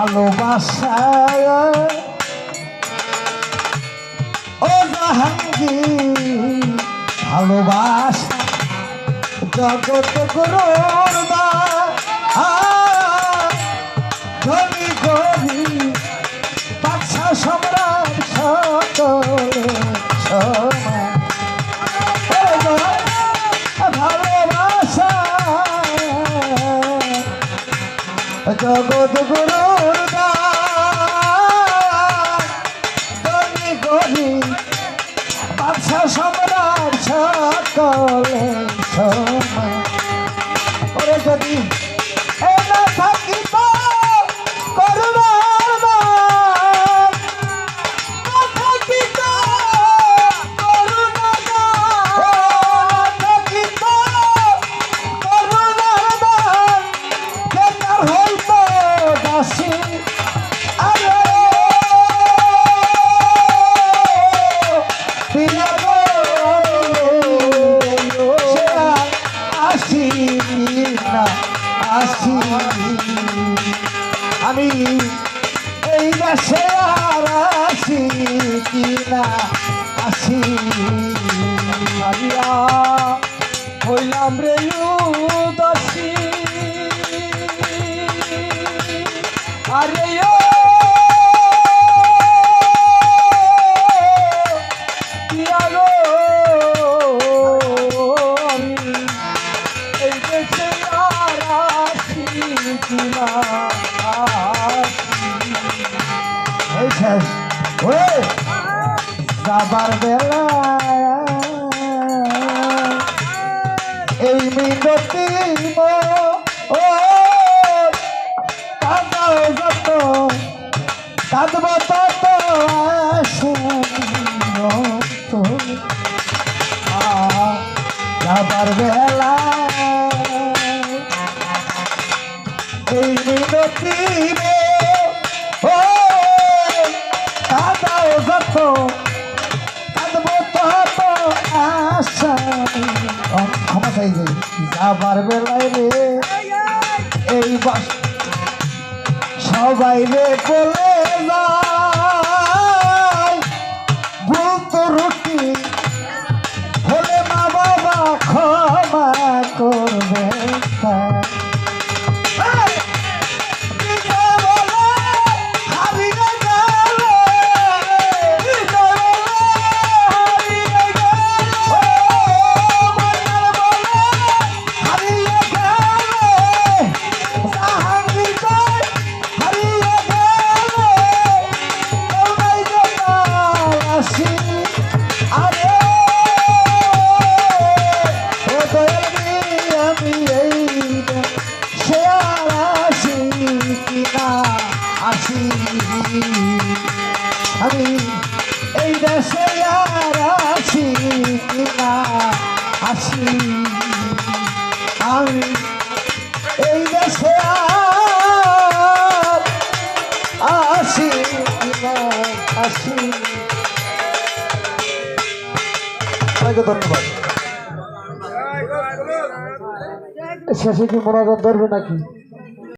ভালোবাসা ও জাহাঙ্গীর ভালোবাসা জগৎ গুরুর জগৎ গুরুর দানি। গরি বাদশা সম্রাট সকলে সমান। ওরে যদি আমি এই দেশে আর আসি কিনা আসি আরিয়া হইলাম রে উদাসী। আরে ও পিয়া যাবার বেলা। এই মিনতি মো ও কাঁদাও যত কাঁদব বেলা। এই মিনতি মো যাবার বেলায় রে। এই বাস সবাই রে বলে যায় আমি এই দেশে আর আসি কিনা আসি আমি এই দেশে আসি আসি আপনাকে ধন্যবাদ। শেষে কি মোনাজাত ধরবে নাকি?